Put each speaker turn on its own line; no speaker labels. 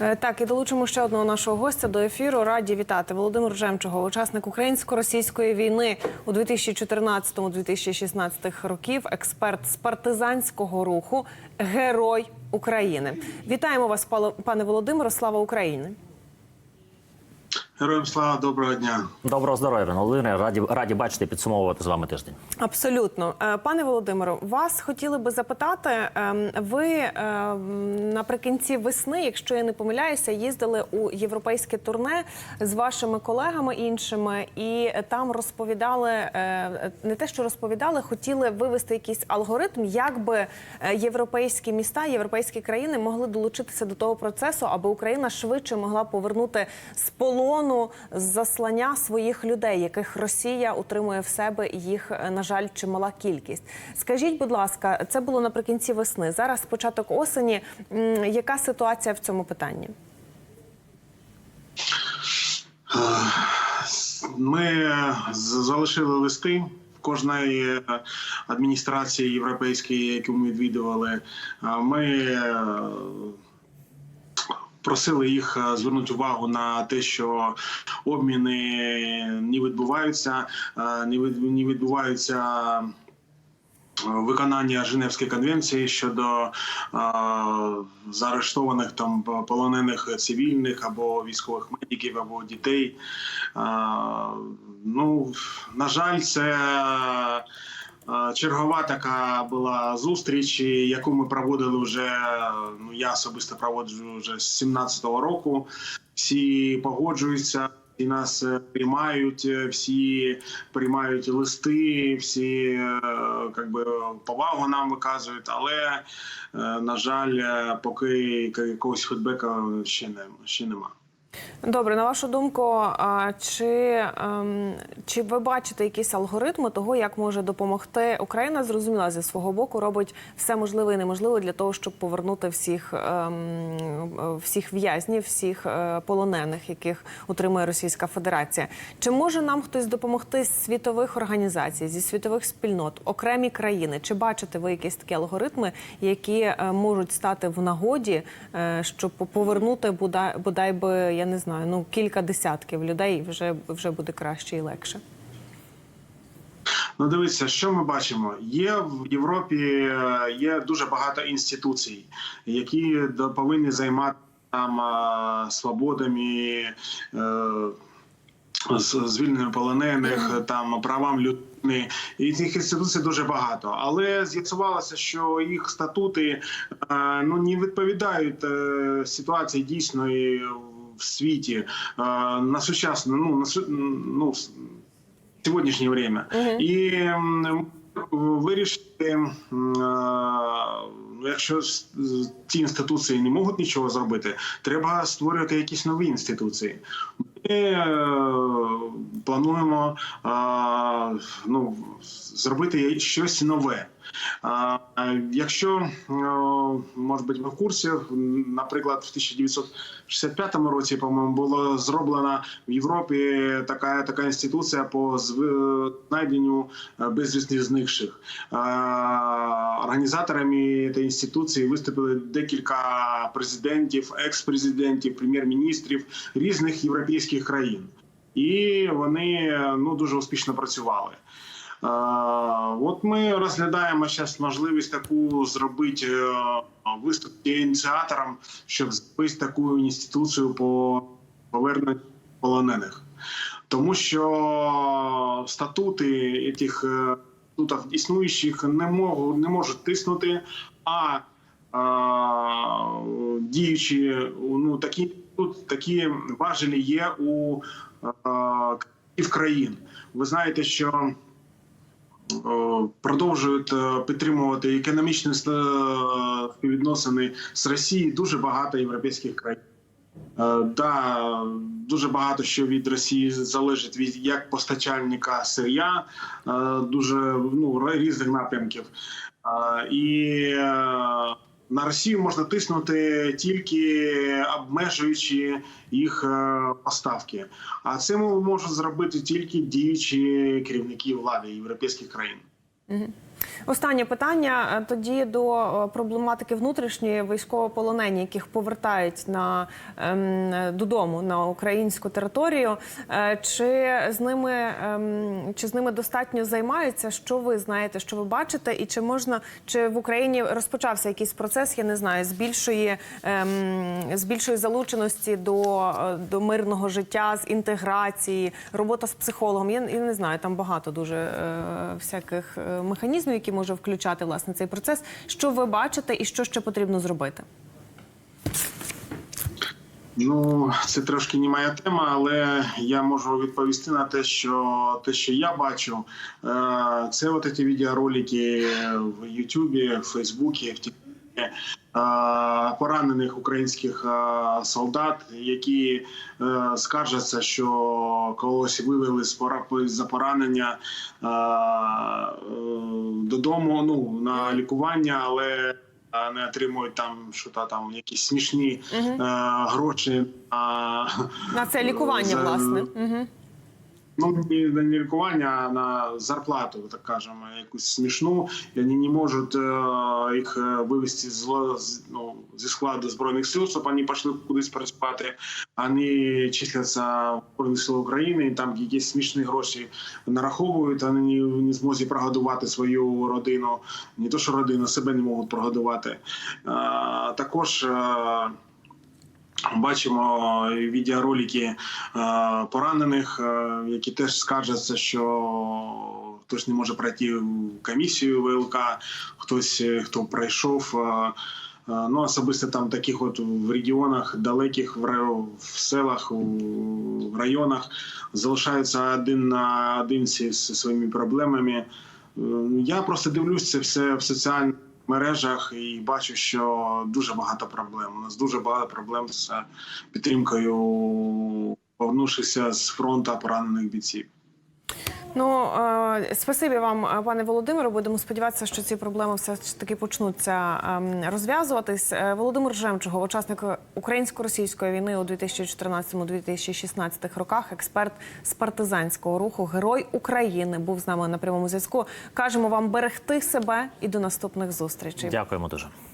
Е, Так, і долучимо ще одного нашого гостя до ефіру. Раді вітати Володимир Жемчугов, учасник українсько-російської війни у 2014-2016 років, експерт з партизанського руху, герой України. Вітаємо вас, пане Володимиро. Слава Україні!
Героям слава, доброго дня.
Доброго здоров'я, Володимире. Раді раді бачити і підсумовувати з вами тиждень.
Абсолютно, Е, пане Володимиро, вас хотіли би запитати. ем, Ви ем, наприкінці весни, якщо я не помиляюся, їздили у європейське турне з вашими колегами іншими, і там розповідали е, не те, що розповідали, хотіли вивести якийсь алгоритм, як би е, європейські міста, європейські країни могли долучитися до того процесу, аби Україна швидше могла повернути з полону з заслання своїх людей, яких Росія утримує в себе, їх, е, на жаль, чимала кількість. Скажіть, будь ласка, це було наприкінці весни. Зараз початок осені. Яка ситуація в цьому питанні?
Ми залишили листи кожної адміністрації європейської, яку ми відвідували. Ми е, просили їх е, звернути увагу на те, що обміни не відбуваються, е, не від- не відбуваються. Виконання Женевської конвенції щодо е, заарештованих там полонених цивільних або військових медиків, або дітей. Е, ну на жаль, це е, чергова така була зустріч, яку ми проводили вже. Ну я особисто проводжу вже з 17-го року. Всі погоджуються. І нас е, приймають, е, всі приймають листи, всі е, как би, повагу нам виказують, але на жаль, поки якогось фідбека ще не ще нема.
Добре, на вашу думку, чи, ем, чи ви бачите якісь алгоритми того, як може допомогти Україна? Зрозуміла зі свого боку, робить все можливе і неможливе для того, щоб повернути всіх, ем, всіх в'язнів, всіх е, полонених, яких утримує Російська Федерація. Чи може нам хтось допомогти з світових організацій, зі світових спільнот, окремі країни? Чи бачите ви якісь такі алгоритми, які е, можуть стати в нагоді, е, щоб повернути бодай, би я не знаю, ну кілька десятків людей вже вже буде краще і легше.
Ну, дивіться, що ми бачимо. Є в Європі е, є дуже багато інституцій, які повинні займати там е, свободами. е, з звільненням полонених, там правам людини і цих інституцій дуже багато. Але з'ясувалося, що їх статути ну не відповідають ситуації дійсної в світі е, на сучасне, ну на ну сьогоднішнє время. І м, вирішити, м, е, якщо ці інституції не можуть нічого зробити, треба створювати якісь нові інституції. Ми е, плануємо ну, зробити щось нове. Якщо е, може бути в курсі, наприклад, в 1965 році, по-моєму, було зроблена в Європі така така інституція по знайденню е, безвісних зникших. Е, Організаторами цієї інституції виступили декілька президентів, екс-президентів, прем'єр-міністрів різних європейських країн, і вони ну дуже успішно працювали. От ми розглядаємо зараз можливість таку зробити е, виступити ініціатором, щоб зробити таку інституцію по поверненню полонених, тому що статути цих е, статутів існуючих не можуть не можуть тиснути, а діючі ну такі тут такі важелі є у е, країн. Ви знаєте, що продовжують е, підтримувати економічні е, співвідносини з Росією дуже багато європейських країн. Е, Да, дуже багато що від Росії залежить від як постачальника сир'я, дуже ну різних напрямків. І на Росію можна тиснути тільки обмежуючи їх е, поставки. А це можуть зробити тільки діючі керівники влади європейських країн.
Останнє питання е, тоді до е, проблематики внутрішньої військовополонені, яких повертають на ем, додому на українську територію. Е, Чи з ними ем, чи з ними достатньо займаються? Що ви знаєте, що ви бачите, і чи можна чи в Україні розпочався якийсь процес? Я не знаю, з більшої ем, з більшої залученості до, до мирного життя, з інтеграції, робота з психологом. Я, я не знаю, там багато дуже всяких механізмів, які може включати власне цей процес. Що ви бачите, і що ще потрібно зробити?
Ну, це трошки не моя тема, але я можу відповісти на те, що те, що я бачу, е, це от ці відеоролики в Ютубі, в Фейсбуці, в Тіктокі поранених українських е, солдат, які е, скаржаться, що когось вивели з поранення е, е, додому ну, на лікування, але не отримують там що та там якісь смішні е, гроші.
На це лікування,
за-
власне. Угу.
Ну не, лікування, а на зарплату, так кажемо, якусь смішну. І вони не можуть е, їх е, вивести з, ну, зі складу збройних сил, щоб вони пішли кудись працювати. Вони числяться в збройних сил України, і там якісь смішні гроші нараховують. Вони не, не зможуть прогодувати свою родину. Не то, що родину, себе не можуть прогодувати. Е, також. Бачимо відеоролики е, поранених, е, які теж скаржаться, що хтось не може пройти комісію ВЛК, хтось е, хто пройшов. Ну, особисто там таких от в регіонах далеких, в, селах, в районах залишаються один на один зі своїми проблемами. Я просто дивлюсь це все в соціальних мережах і бачу, що дуже багато проблем. У нас дуже багато проблем з підтримкою повернувшися з фронту поранених бійців.
Ну е, спасибі вам, е, пане Володимире. Будемо сподіватися, що ці проблеми все ж таки почнуться ем, розв'язуватись. Е, Володимир Жемчугов, учасник українсько-російської війни у 2014-2016 роках, експерт з партизанського руху, герой України, був з нами на прямому зв'язку. Кажемо вам берегти себе і до наступних зустрічей.
Дякуємо дуже.